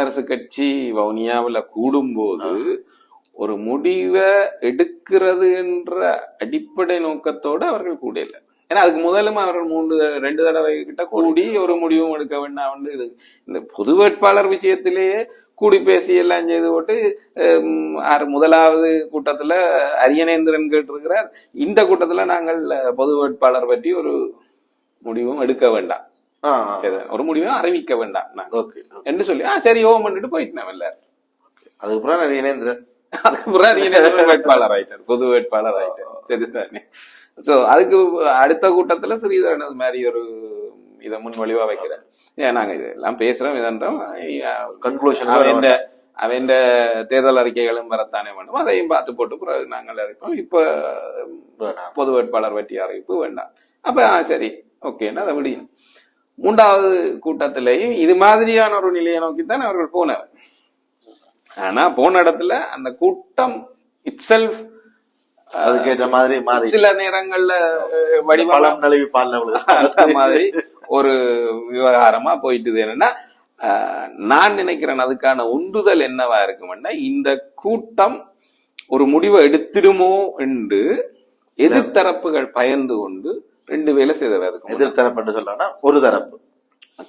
தமிழரசு கட்சி வவுனியாவில் கூடும்போது ஒரு முடிவை எடுக்கிறது என்ற அடிப்படை நோக்கத்தோடு அவர்கள் கூடல ஏன்னா அதுக்கு முதலும் அவர்கள் மூன்று ரெண்டு தடவை கிட்ட கூடி ஒரு முடிவும் எடுக்க வேண்டாம் வந்து இந்த பொது வேட்பாளர் விஷயத்திலேயே கூடி பேசி எல்லாம் செய்து போட்டு ஆறு முதலாவது கூட்டத்தில் அரியணேந்திரன் கேட்டிருக்கிறார். இந்த கூட்டத்தில் நாங்கள் பொது வேட்பாளர் பற்றி ஒரு முடிவும் எடுக்க வேண்டாம். ஒரு முடிவும் அறிவிக்க வேண்டாம். நாங்க. என்று சொல்லி ஆ சரி ஓம் பண்ணிட்டு போயிட்டேன் எல்லாரும் அதுக்கப்புறம் நிறைய இணைந்திரன் அதுக்கப்புறம் அரியணேந்திரன் வேட்பாளர் ஆயிட்டார் பொது வேட்பாளர் ஆயிட்டார். சரிதானே சோ அதுக்கு அடுத்த கூட்டத்துல ஸ்ரீதரன் அது மாதிரி ஒரு இதை முன்மொழிவா வைக்கிறேன். ஏன் நாங்க இதெல்லாம் பேசுறோம் இதன்றோம் கன்க்ளூஷன் அவன் அவன் தேர்தல் அறிக்கைகளும் வரத்தானே வேண்டும் அதையும் பார்த்து போட்டு பிறகு நாங்கள் அறிவிப்போம் இப்ப பொது வேட்பாளர் பற்றி அறிவிப்பு வேண்டாம். அப்ப சரி ஓகேன்னா அதை விடியும் மூன்றாவது கூட்டத்திலேயும் இது மாதிரியான ஒரு நிலையை நோக்கித்தான் அவர்கள் போனவர் ஆனா போன இடத்துல அந்த கூட்டம் இட் செல்ஃப் அதுக்கேற்ற மாதிரி மாறி சில நேரங்கள்ல வடிவம் நழுவி பால் நழுவு அந்த மாதிரி ஒரு விவகாரமா போயிட்டுது. என்னன்னா நான் நினைக்கிறேன் அதுக்கான உந்துதல் என்னவா இருக்கும்னா இந்த கூட்டம் ஒரு முடிவை எடுத்திடுமோ என்று எதிர்த்தரப்புகள் பயந்து கொண்டு ரெண்டு வேலை செய்தவை அதுக்கு எதிர் தரப்பு சொல்லணும்னா ஒரு தரப்பு.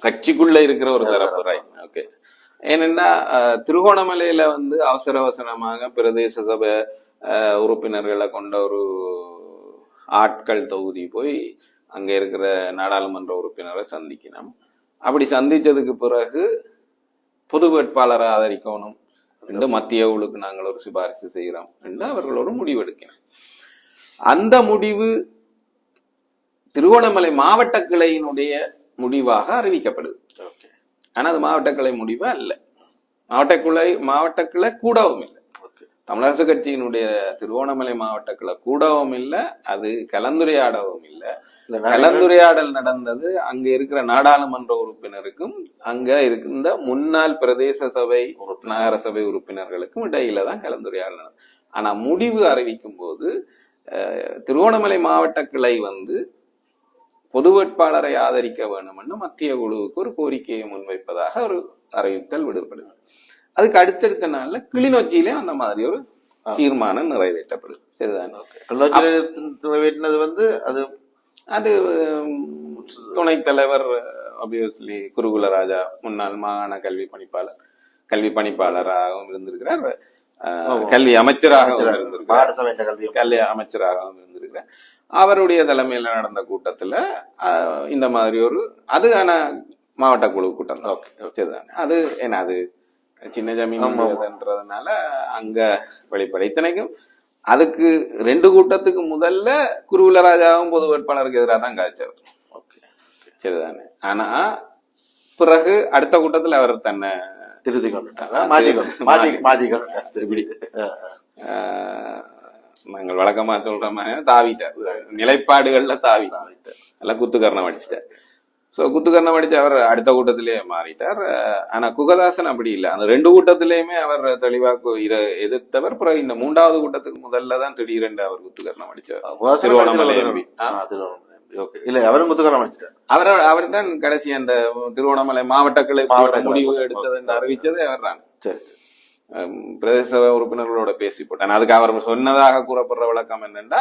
கட்சிக்குள்ள இருக்கிற ஒரு தரப்பு ரைட் ஓகே ஏனென்றா அஹ், திருகோணமலையில வந்து அவசர அவசரமாக பிரதேச சபை உறுப்பினர்களை கொண்ட ஒரு ஆட்கள் தொகுதி போய் அங்க இருக்கிற நாடாளுமன்ற உறுப்பினரை சந்திக்கணும். அப்படி சந்திச்சதுக்கு பிறகு பொது வேட்பாளரை ஆதரிக்கணும் என்று மத்திய குழுக்கு நாங்கள் ஒரு சிபாரிசு செய்கிறோம் என்று அவர்கள் ஒரு முடிவு எடுக்கணும் அந்த முடிவு திருவண்ணாமலை மாவட்ட கிளையினுடைய முடிவாக அறிவிக்கப்படுது. ஆனா அது மாவட்ட கிளை முடிவு அல்ல மாவட்ட கிளை மாவட்ட கிளை கூடவும் இல்லை. தமிழரசு கட்சியினுடைய திருவோணமலை மாவட்ட கிளை கூடவும் இல்லை அது கலந்துரையாடவும் இல்லை. இல்ல கலந்துரையாடல் நடந்தது அங்க இருக்கிற நாடாளுமன்ற உறுப்பினருக்கும் அங்க இருக்கின்ற முன்னாள் பிரதேச சபை நகர சபை உறுப்பினர்களுக்கும் இடையில தான் கலந்துரையாடல் நடந்தது. ஆனா முடிவு அறிவிக்கும் போது திருவோணமலை மாவட்ட கிளை வந்து பொது வேட்பாளரை ஆதரிக்க வேண்டும்னு மத்திய குழுவுக்கு ஒரு கோரிக்கையை முன்வைப்பதாக ஒரு அறிவித்தல் விடுபடுது. அதுக்கு அடுத்தடுத்த நாள்ல கிளிநொச்சியிலே அந்த மாதிரி ஒரு தீர்மானம் நிறைவேற்றப்படுது சரிதான்? நிறைவேற்றினது வந்து அது அது துணைத் தலைவர் அபியஸ்லி குருகுலராஜா முன்னாள் மாகாண கல்வி பணிப்பாளர் கல்வி பணிப்பாளராகவும் இருந்திருக்கிறார். கல்வி சபை கல்வி அமைச்சராகவும் இருந்திருக்கிறார். அவருடைய தலைமையில நடந்த கூட்டத்துல இந்த மாதிரி ஒரு அது ஆனா மாவட்ட குழு கூட்டம் தான். சரிதானே? அது ஏன்னா அது சின்ன ஜமீன்ன்றதுனால அங்க வெளிப்படை இத்தனைக்கும். அதுக்கு ரெண்டு கூட்டத்துக்கு முதல்ல குருகுலராஜாவும் பொது வேட்பாளருக்கு எதிராக தான் காய்ச்சவர் ஓகே. சரிதானே? ஆனா பிறகு அடுத்த கூட்டத்துல அவர் தன்னை திருத்தி கொண்டுட்டாங்க மாற்றி மாற்றி நாங்கள் வழக்கமா சொல்ற மாதிரி தாவிட்டார். நிலைப்பாடுகள்ல தாவி நல்லா குத்துக்கரணம் அடிச்சிட்டார். சோ குத்துக்கரணம் அடிச்சு அவர் அடுத்த கூட்டத்திலேயே மாறிட்டார். ஆனா குகதாசன் அப்படி இல்லை. அந்த ரெண்டு கூட்டத்திலேயுமே அவர் தெளிவா கு- இதை எதிர்த்தவர். பிறகு இந்த மூன்றாவது கூட்டத்துக்கு முதல்ல தான் திடீரென்று அவர் குத்துக்கரணம் அடிச்சார். திருவண்ணாமலை இல்ல அவரும் குத்துக்காரம் அடிச்சிட்டார் அவர் அவர்தான் கடைசி அந்த திருவண்ணாமலை மாவட்ட கிளை மாவட்ட. முடிவு எடுத்தது என்று அறிவிச்சது அவர் தான் பிரதேச சபை உறுப்பினர்களோட பேசி போட்டேன் அதுக்கு அவர் சொன்னதாக கூறப்படுற விளக்கம் என்னன்னா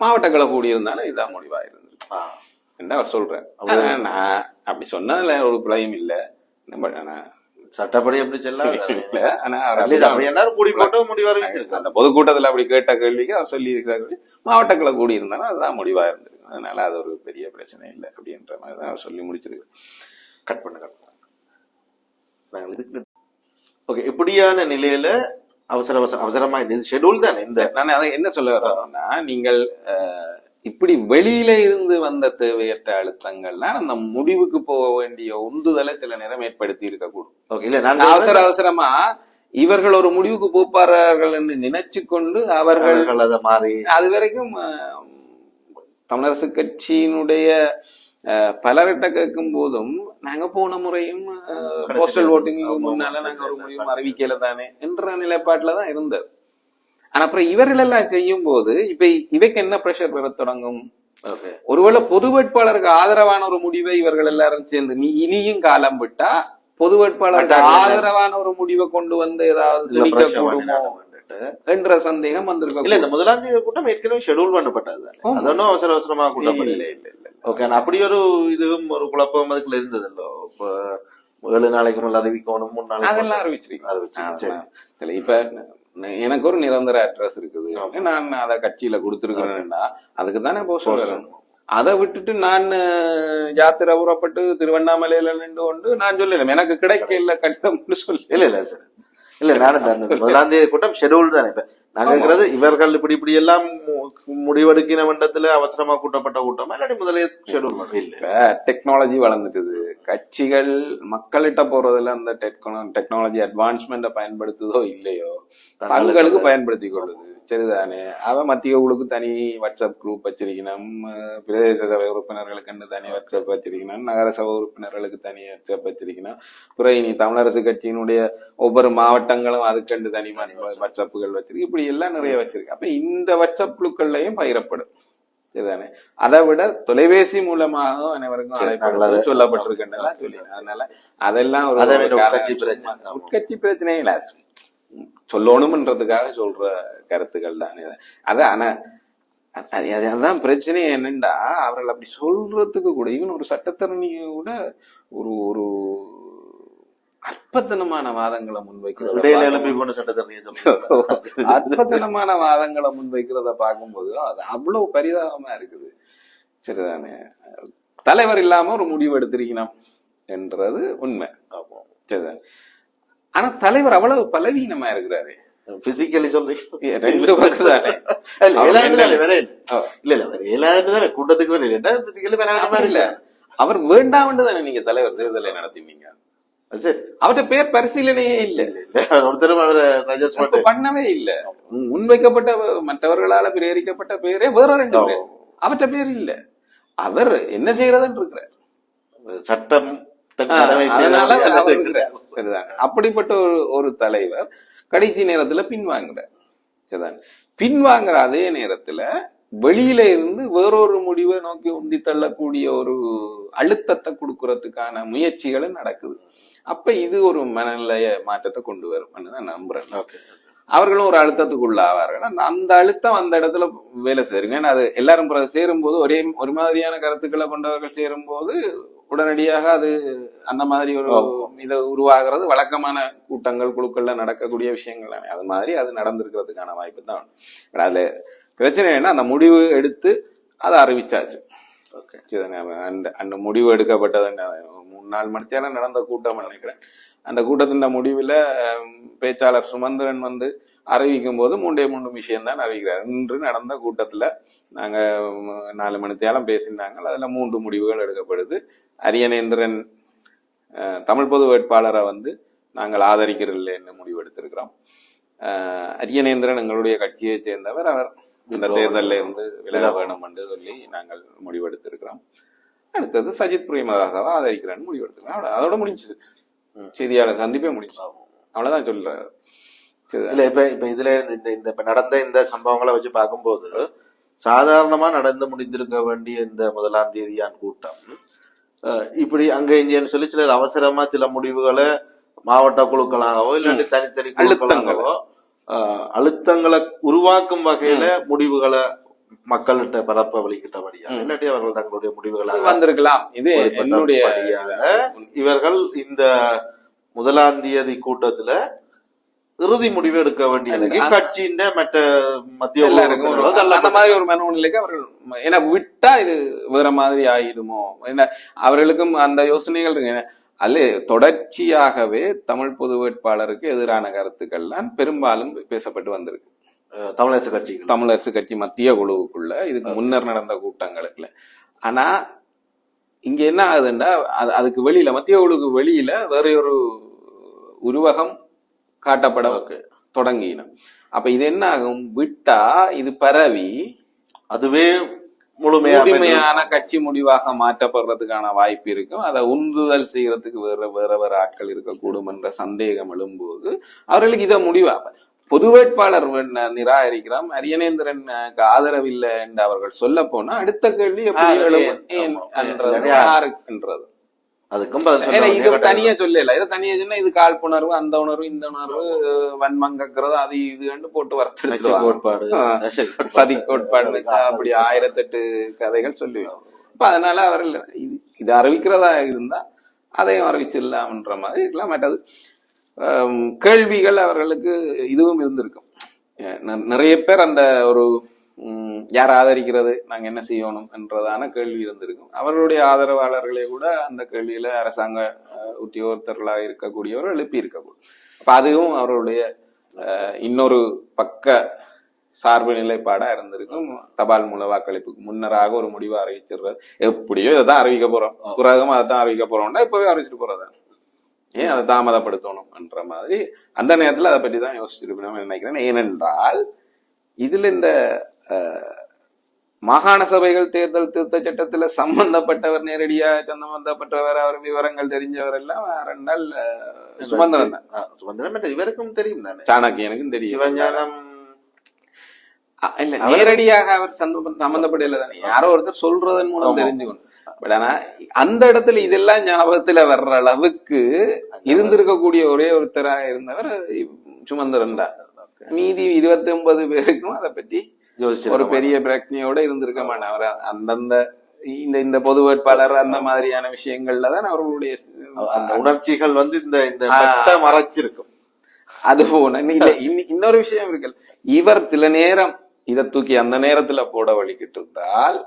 மாவட்ட கிளை கூடியிருந்தாலும் இதான் முடிவா இருந்தது ஆ. என்று அவர் சொல்றார். ஆனா, நான் அப்படி சொன்னதுல ஒரு பிழையும் இல்ல. நம்ம- சட்டப்படி அப்படி என்ன கூடி போட்டு முடிவு அந்த பொதுக்கூட்டத்துல அப்படி கேட்ட கேள்விக்கு அவர் சொல்லி இருக்கிறார் மாவட்ட கிளை கூடி இருந்தாலும் அதுதான் முடிவா இருந்திருக்கு. அதனால அது ஒரு பெரிய பிரச்சனை இல்லை அப்படின்ற மாதிரி தான் அவர் சொல்லி முடிச்சிருக்கு கட் பண்ண கட் பண்ண. நாங்கள் இதுக்கு ஓகே இப்படியான நிலையில அவசர அவசர அவசரமா இந்த ஷெட்யூல் தானே இந்த நான் அதை என்ன சொல்ல வர்றேன்னா நீங்கள் இப்படி வெளியில இருந்து வந்த தேவையற்ற அழுத்தங்கள்லாம் அந்த முடிவுக்கு போக வேண்டிய உந்துதலை சில நேரம் ஏற்படுத்தி இருக்கக்கூடும் ஓகே இல்ல நான் அவசர அவசரமா இவர்கள் ஒரு முடிவுக்கு போப்பார்கள் என்று நினைச்சு கொண்டு அவர்கள் மாறி அது வரைக்கும் தமிழரசு கட்சியினுடைய பலர்கிட்ட கேட்கும் போதும் நாங்க போன முறையும் போஸ்டல் ஓட்டிங்க்கு முன்னால நாங்க ஒரு முடிவும் அறிவிக்கல தானே என்ற நிலைப்பாட்டுல தான் இருந்தது. ஆனா அப்புறம் இவர்கள் எல்லாம் செய்யும் போது இப்ப இவைக்கு என்ன பிரஷர் வர தொடங்கும்? ஒருவேளை பொது வேட்பாளருக்கு ஆதரவான ஒரு முடிவை இவர்கள் எல்லாரும் சேர்ந்து நீ இனியும் காலம் விட்டா பொது வேட்பாளருக்கு. ஆதரவான ஒரு முடிவை கொண்டு வந்து ஏதாவது என்ற சந்தேகம் வந்திருக்க இல்ல இந்த முதலாம் தேதி கூட்டம் ஏற்கனவே ஷெட்யூல் பண்ணப்பட்டது ஆமா. அதொன்னும் அவசர அவசரமா கூட்டப்படல இல்ல இல்ல ஓகே அப்படி ஒரு இதுவும் ஒரு குழப்பம் அதுக்குள்ள இருந்ததல்லோ. ஏழு நாளைக்கு மேல அறிவிக்கணும் மூணு நாளைக்கு அதெல்லாம் அறிவிச்சிருக்கீங்க. அறிவிச்சிருக்கீங்க. சரி. இப்ப எனக்கு ஒரு நிரந்தர அட்ரஸ் இருக்குது. நான் அத கட்சியில கொடுத்துருக்கிறேன்னா அதுக்கு தானே சொல்றேன் அதை விட்டுட்டு நான் யாத்திரை புறப்பட்டு திருவண்ணாமலையில நின்று கொண்டு நான் சொல்லல எனக்கு கிடைக்க இல்ல கடிதம்னு சொல்லி. இல்ல இல்ல சார் இல்ல நானும் முதலாம் தேதி கூட்டம் ஷெட்யூல் தானே. இப்ப நாங்க கேக்குறது இவர்கள் இப்படி இப்படி எல்லாம் முடிவெடுக்கின மண்டத்துல அவசரமா கூட்டப்பட்ட கூட்டமா இல்லாட்டி முதலே ஷெட்யூல் இல்ல. டெக்னாலஜி வளர்ந்துட்டுது. கட்சிகள் மக்கள்கிட்ட போறதுல அந்த டெக்னாலஜி அட்வான்ஸ்மெண்ட்டை பயன்படுத்துதோ இல்லையோ தங்களுக்கு பயன்படுத்தி கொள்ளுது சரிதானே? அவ மத்திய குழுக்கு தனி வாட்ஸ்அப் குரூப் வச்சிருக்கணும். பிரதேச சபை உறுப்பினர்களுக்கு தனி வாட்ஸ்அப் வச்சிருக்கணும்? நகர சபை உறுப்பினர்களுக்கு தனி வாட்ஸ்அப் வச்சிருக்கணும். பிறகு இனி தமிழரசு கட்சியினுடைய ஒவ்வொரு மாவட்டங்களும் அதுக்கண்டு தனி வாட்ஸ்அப்புகள் வச்சிருக்கு. இப்படி எல்லாம் நிறைய வச்சிருக்கு. அப்ப இந்த வாட்ஸ்அப் குழுக்கள்லயும் பயிரப்படும் சரிதானே அதை விட தொலைபேசி மூலமாக அனைவருக்கும் சொல்லப்பட்டிருக்கின்றன சொல்லி அதனால அதெல்லாம் ஒரு. உட்கட்சி பிரச்சனை. இல்ல சொல்லணும்ன்றதுக்காக சொல்ற கருத்துக்கள் தான். அது ஆனா அது- அது- அது- அதுதான் பிரச்சனை என்னண்டா அவர்கள் அப்படி சொல்றதுக்கு கூட ஈவன் ஒரு சட்டத்தரணி கூட ஒரு ஒரு அற்பத்தனமான வாதங்களை முன்வைக்கிறது. அற்புதமான வாதங்களை முன்வைக்கிறத பார்க்கும்போது அது அவ்வளவு பரிதாபமா இருக்குது. சரிதானே? தலைவர் இல்லாம ஒரு முடிவு எடுத்திருக்கணும் என்றது உண்மை. சரிதானே? ஆனா தலைவர் அவ்வளவு பலவீனமா இருக்கிறாரு. பிசிக்கலி சொல்றீங்க. ரெண்டு பக்கம் தானே இல்ல, இல்ல. தானே கூட்டத்துக்கு இல்ல. பிசிக்கலி அப்படி இல்ல. அவர் வேண்டாம்னு தானே நீங்க தலைவர் தேர்தலை நடத்தினீங்க? அவர்கிட்ட பேர் பரிசீலனையே இல்ல. ஒருத்தரும் அவரை சஜஸ்ட் பண்ண பண்ணவே இல்ல. முன்வைக்கப்பட்ட மற்றவர்களால பிரேரிக்கப்பட்ட பேரே வேற ரெண்டு பேர். அவர்கிட்ட பேர் இல்ல. அவர் என்ன செய்யறதுன்னு இருக்கிறார். சட்டம் அப்படிப்பட்ட ஒரு ஒரு தலைவர் கடைசி நேரத்துல பின்வாங்குறார் சரிதான். பின்வாங்குற அதே நேரத்துல வெளியில இருந்து வேறொரு முடிவை நோக்கி உந்தி தள்ளக்கூடிய ஒரு அழுத்தத்தை கொடுக்கறதுக்கான முயற்சிகளும் நடக்குது. அப்ப இது ஒரு மனநிலைய மாற்றத்தை கொண்டு வரும் நான் நம்புறேன். அவர்களும் ஒரு அழுத்தத்துக்குள்ள ஆவார்கள் அந்த அழுத்தம் அந்த இடத்துல வேலை செய்யுங்க ஏன்னா அது எல்லாரும் சேரும்போது ஒரே ஒரு மாதிரியான கருத்துக்களை கொண்டவர்கள் சேரும்போது உடனடியாக அது அந்த மாதிரி ஒரு இதை உருவாகிறது. வழக்கமான கூட்டங்கள் குழுக்கள்ல நடக்கக்கூடிய விஷயங்கள் அது மாதிரி அது நடந்திருக்கிறதுக்கான வாய்ப்பு தான். அதுல பிரச்சனை என்ன அந்த முடிவு எடுத்து அதை அறிவிச்சாச்சு. அந்த முடிவு எடுக்கப்பட்டது என்ன, மூணு நாலு மணித்தேரம் நடந்த கூட்டம் நினைக்கிறேன். அந்த கூட்டத்தின் முடிவுல பேச்சாளர் சுமந்திரன் வந்து அறிவிக்கும் போது மூன்றே மூன்று விஷயம் தான் அறிவிக்கிறார். இன்று நடந்த கூட்டத்துல நாங்க ம், நாலு மணித்தேரம் பேசினாங்க அதுல மூன்று முடிவுகள் எடுக்கப்படுது. அரியநேந்திரன் தமிழ் பொது வேட்பாளரை வந்து நாங்கள் ஆதரிக்கிறதில்லைன்னு முடிவு எடுத்திருக்கிறோம் அஹ், அரியநேந்திரன் எங்களுடைய கட்சியை சேர்ந்தவர். அவர் இந்த தேர்தல்ல இருந்து விலக வேணும் என்று சொல்லி நாங்கள் முடிவெடுத்திருக்கிறோம். அடுத்தது சஜித் பிரேமதாசாவை ஆதரிக்கிறேன்னு முடிவெடுத்திருக்கிறோம் அவ்வளவு- அதோட முடிஞ்சது. செய்தியாளர் சந்திப்பே முடிஞ்சு அவ்வளவுதான் சொல்றாரு. சரி. இல்ல இப்ப இப்ப இதுல இந்த இந்த இப்ப நடந்த இந்த சம்பவங்களை வச்சு பார்க்கும்போது சாதாரணமா நடந்து முடிந்திருக்க வேண்டிய இந்த முதலாம் தேதியான் கூட்டம் இப்படி அங்க இங்கன்னு சொல்லி சிலர் அவசரமா சில முடிவுகளை மாவட்ட குழுக்களாகவோ இல்லாட்டி தனித்தனி குழுக்களாகவோ அழுத்தங்களை உருவாக்கும் வகையில முடிவுகளை மக்கள்கிட்ட பரப்ப வழிகிட்டபடியா இல்லாட்டி அவர்கள் தங்களுடைய முடிவுகளாக வந்திருக்கலாம். இது என்னுடைய இவர்கள் இந்த முதலாம் தேதி கூட்டத்துல இறுதி முடிவு எடுக்க வேண்டியது. கட்சியின் மற்ற மத்திய அந்த மாதிரி ஒரு மனநிலைக்கு அவர்கள் ஏன்னா விட்டா இது வேற மாதிரி ஆயிடுமோ? என்ன அவர்களுக்கும் அந்த யோசனைகள் இருக்கு. அது தொடர்ச்சியாகவே தமிழ் பொது வேட்பாளருக்கு எதிரான கருத்துக்கள்லாம் பெரும்பாலும் பேசப்பட்டு வந்திருக்கு. தமிழரசு கட்சிகள். தமிழரசு கட்சி மத்திய குழுவுக்குள்ள இதுக்கு முன்னர் நடந்த கூட்டங்களுக்குள்ள. ஆனா இங்க என்ன ஆகுதுன்னா அது அதுக்கு வெளியில மத்திய குழுவுக்கு வெளியில வேற ஒரு உருவகம் காட்டப்பட தொடங்கினோம் அப்ப இது என்ன ஆகும்? விட்டா இது பரவி அதுவே முழுமையான கட்சி முடிவாக மாற்றப்படுறதுக்கான வாய்ப்பு இருக்கும். அதை உந்துதல் செய்யறதுக்கு வேற வேற வேற ஆட்கள் இருக்கக்கூடும் என்ற சந்தேகம் எழும்போது அவர்களுக்கு இதை முடிவா பொது வேட்பாளர் வேண- நிராகரிக்கிறோம் அரியநேந்திரன் ஆதரவு இல்லை என்று அவர்கள் சொல்ல போனா அடுத்த கேள்வி? யாருக்குன்றது? அதுக்கும் இது. தனியா சொல்லல. இது தனியா சொன்னா இது காழ்ப்புணர்வு அந்த உணர்வு இந்த உணர்வு வன்மங்கக்கிறது அது இதுன்னு போட்டு வறுத்தெடுத்துருவாங்க கோட்பாடு. சதி கோட்பாடு அப்படி ஆயிரத்தெட்டு கதைகள் சொல்லுவேன் அப்ப அதனால அவர்கள் இது அறிவிக்கிறதா இருந்தா அதையும் அறிவிச்சிடலாம்ன்ற மாதிரி இருக்கலாம். மற்றது கேள்விகள் அவர்களுக்கு இதுவும் இருந்திருக்கும். நிறைய பேர் அந்த ஒரு யார் ஆதரிக்கிறது நாங்க என்ன செய்யணும் என்றதான கேள்வி இருந்திருக்கும். அவர்களுடைய ஆதரவாளர்களே கூட அந்த கேள்வியில அரசாங்க உத்தியோகத்தர்களாக இருக்கக்கூடியவர்கள் எழுப்பி இருக்கக்கூடும் அப்ப அதுவும் அவர்களுடைய இன்னொரு பக்க சார்பு நிலைப்பாடா இருந்திருக்கும். தபால் மூல வாக்களிப்புக்கு முன்னராக ஒரு முடிவு அறிவிச்சிடுறது. எப்படியோ இதைதான் அறிவிக்க போறோம். பிறகும் அதை தான் அறிவிக்க போறோம்னா இப்பவே அறிவிச்சிட்டு போறதா ஏன் அதை தாமதப்படுத்தணும் என்ற மாதிரி அந்த நேரத்துல அதை பற்றி தான் யோசிச்சிருக்கணும் நினைக்கிறேன். ஏனென்றால் இதுல இந்த மாகாண சபைகள் தேர்தல் திருத்த சட்டத்துல சம்பந்தப்பட்டவர் நேரடியாக சம்பந்தப்பட்டவர் அவர் விவரங்கள் தெரிஞ்சவர் எல்லாம் சுமந்திரன் தான். ஆ, சுமந்திரன் என்ற இவருக்கும் தெரியும் தானே? சாணக்கியனுக்கும் தெரியும். சிவஞானம். இல்ல நேரடியாக அவர் சம்பந்த- சம்பந்தப்படல தானே. யாரோ ஒருத்தர் சொல்றதன் மூலம் தெரிஞ்சுக்கணும். பட் ஆனா அந்த இடத்துல இதெல்லாம் ஞாபகத்துல வர்ற அளவுக்கு இருந்திருக்கக்கூடிய ஒரே ஒருத்தராக இருந்தவர் சுமந்திரன் தான். மீதி இருபத்தி ஒன்பது பேருக்கும் அதை பத்தி யோசிச்சு ஒரு பெரிய பிரச்சனையோட இருந்திருக்க மாட்டார் அவர் அந்தந்த இந்த இந்த பொது வேட்பாளர் அந்த மாதிரியான விஷயங்கள்ல தான் அவர்களுடைய அந்த உணர்ச்சிகள் வந்து இந்த இந்த மறைச்சிருக்கும். அது போன இன்னொரு விஷயம் இருக்கு. இவர் சில நேரம் இதை தூக்கி அந்த நேரத்துல போட வழிகிட்டு இருந்தால்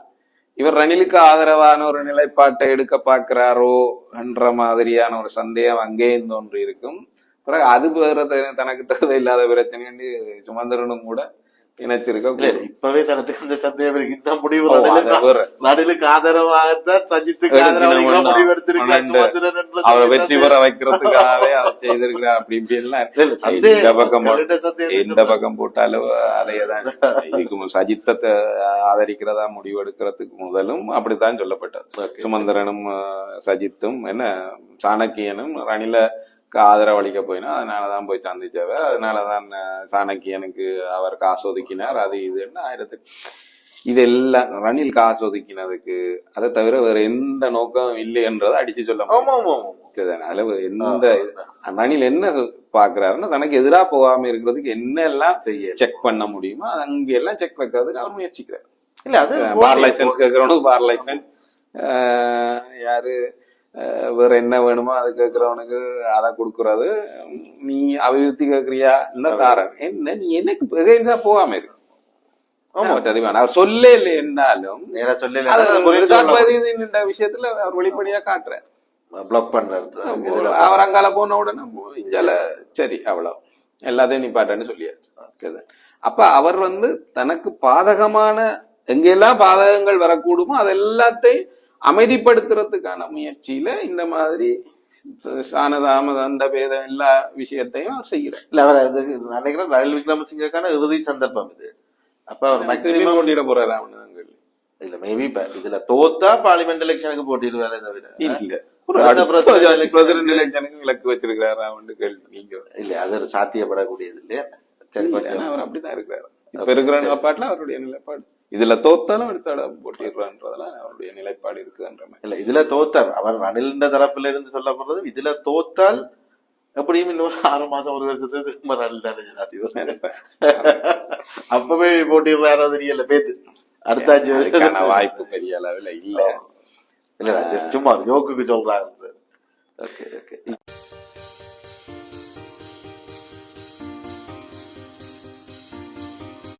இவர் ரணிலுக்கு ஆதரவான ஒரு நிலைப்பாட்டை எடுக்க பார்க்கிறாரோ என்ற மாதிரியான ஒரு சந்தேகம் அங்கேயும் தோன்றி இருக்கும் பிறகு அது வேற த- தனக்கு தேவையில்லாத பிரச்சனை சுமந்திரனும் கூட இணைச்சிருக்க இப்பவே சனத்துக்கு அந்த சந்தேகம் இருக்கு. இந்த முடிவு நடுலுக்கு- ஆதரவாகத்தான் சஜித்துக்கு ஆதரவாக அவரை வெற்றி பெற வைக்கிறதுக்காகவே அதை செய்திருக்கிறார் அப்படி இப்படி இந்த பக்கம் எந்த பக்கம் போட்டாலும் அதையதான் இதுக்கு சஜித்தத்தை ஆதரிக்கிறதா முடிவு எடுக்கிறதுக்கு முதலும் அப்படித்தான் சொல்லப்பட்டது. சுமந்திரனும் சஜித்தும் என்ன சாணக்கியனும் ரணில ஆதரவு அளிக்க போயினா அதனாலதான் போய் சந்திச்சவ அதனாலதான் அஹ், சாணக்கியனுக்கு அவர் காசு ஒதுக்கினார் அது இதுன்னு ஆயிரத்தி இதெல்லாம் ரணில் காசு ஒதுக்கினதுக்கு அதை தவிர வேற எந்த நோக்கம் இல்லைன்றதை அடிச்சு சொல்ல? அதுல எந்த ரணில் என்ன பாக்குறாருன்னா தனக்கு எதிரா போகாம இருக்கிறதுக்கு என்னெல்லாம் செய்ய செக் பண்ண முடியுமோ அங்க எல்லாம் செக் வைக்கிறதுக்கு அவர் முயற்சிக்கிறார். இல்ல அது பார் லைசன்ஸ் கேட்கறவனுக்கு பார் லைசன்ஸ் யாரு? வேற என்ன வேணுமோ அது கேட்கறவனுக்கு அதை கொடுக்கறது. நீ அபிவிருத்தி கேட்கறியா இந்த தாரன். என்ன நீ எனக்கு எகைன்ஸ்டா போகாம இருக்கு அவர் சொல்ல இல்லை என்றாலும் விஷயத்துல அவர் வெளிப்படையா காட்டுறார் பிளாக் பண்றது. அவர் அங்கால போன உடனே இஞ்சால சரி அவ்வளவு. எல்லாத்தையும் நிப்பாட்டன்னு சொல்லியாச்சு. Okay. அப்ப அவர் வந்து தனக்கு பாதகமான எங்கெல்லாம் பாதகங்கள் வரக்கூடுமோ அது எல்லாத்தையும் அமைதிப்படுத்துறதுக்கான முயற்சியில இந்த மாதிரி சானதாமத அந்த பேதம் எல்லா விஷயத்தையும் அவர் செய்கிறார். இல்ல அவர் அது நான் நினைக்கிறேன் ரணில் விக்ரமசிங்கக்கான இறுதி சந்தர்ப்பம் இது. அப்ப அவர் மேக்சிமம் கொண்டிட போறாரு அவனு இல்ல மேபி இதுல தோத்தா பார்லிமெண்ட் எலெக்ஷனுக்கு போட்டிடுவாரே தவிர. இல்ல பிரசிடென்ட் எலெக்ஷனுக்கு விலக்கு வச்சிருக்கிறாரு அவன் கேள்வி. நீங்க இல்ல அது சாத்தியப்படக்கூடியது இல்லையா? சரி அவர் அப்படிதான் இருக்கிறாரு. இப்ப இருக்கிற நிலைப்பாட்டுல அவருடைய நிலைப்பாடு. இதுல தோத்தாலும் அடுத்த இடம் அவருடைய நிலைப்பாடு இருக்குன்ற மாதிரி. இல்ல இதுல தோத்தார். அவர் ரணிலின் தரப்புல இருந்து சொல்லப்படுறது இதுல தோத்தால் எப்படியும் இன்னொரு ஆறு மாசம் ஒரு வருஷத்துக்கு திரும்ப ரணில் தானே. அப்பவே போட்டிடுறாரோ தெரியல பேத்து. அடுத்த அஞ்சு வருஷம் வாய்ப்பு பெரிய அளவுல இல்ல. இல்ல சும்மா ஜோக்குக்கு சொல்றாங்க ஓகே ஓகே.